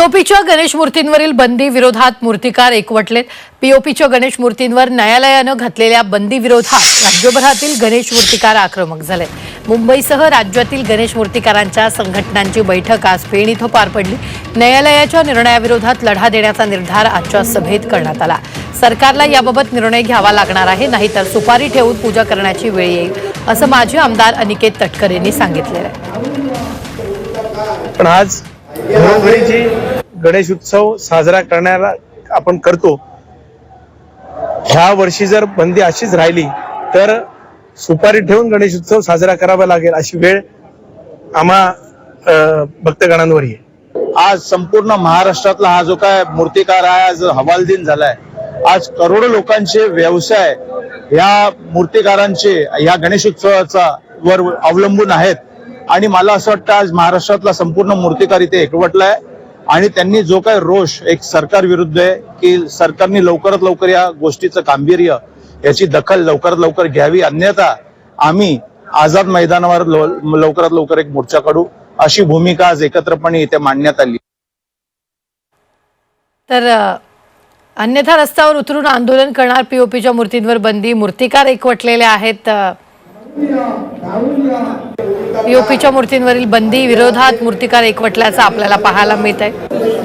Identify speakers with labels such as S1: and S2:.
S1: पीओपीच्या गणेश मूर्तींवरील बंदी विरोधात मूर्तिकार एकवटलेत. पीओपीच्या गणेश मूर्तींवर न्यायालयानं घातलेल्या बंदी विरोधात राज्यभरातील गणेश मूर्तिकार आक्रमक झाले. मुंबईसह राज्यातील गणेश मूर्तिकारांच्या संघटनांची बैठक आज पेण इथं पार पडली. न्यायालयाच्या निर्णयाविरोधात लढा देण्याचा निर्धार आजच्या सभेत करण्यात आला. सरकारला याबाबत निर्णय घ्यावा लागणार आहे नाहीतर सुपारी ठेवून पूजा करण्याची वेळ येईल असं माजी आमदार अनिकेत तटकर यांनी सांगितलेलं आहे.
S2: पण आज घरोघरी जी गणेश उत्सव साजरा करण्याला आपण करतो. ह्या वर्षी जर बंदी अशीच राहिली तर सुपारी ठेवून गणेश उत्सव साजरा करावा लागेल अशी वेळ आम्हा भक्तगणांवर येईल
S3: आज संपूर्ण महाराष्ट्रातला हा जो काय मूर्तिकार आहे आज हवालदिन झालाय. आज करोडो लोकांचे व्यवसाय या मूर्तिकारांचे या गणेशोत्सवाचा वर अवलंबून आहेत. आणि मला असं वाटतं आज महाराष्ट्रातला संपूर्ण मूर्तिकार इथे एकवटलाय. आणि त्यांनी जो काय रोष एक सरकार विरुद्ध आहे की सरकारने लवकरात लवकर या गोष्टीचं गांभीर्य याची दखल लवकरात लवकर घ्यावी. अन्यथा आम्ही आझाद मैदानावर लवकरात लवकर एक मोर्चा काढू. अशी भूमिका आज एकत्रपणे इथे मांडण्यात आली.
S1: तर अन्यथा रस्त्यावर उतरून आंदोलन करणार पीओपीच्या मूर्तींवर बंदी. मूर्तिकार एकवटलेले आहेत. युपीच्या मूर्तींवरील बंदी विरोधात मूर्तिकार एकवटल्याचं आपल्याला पाहायला मिळत आहे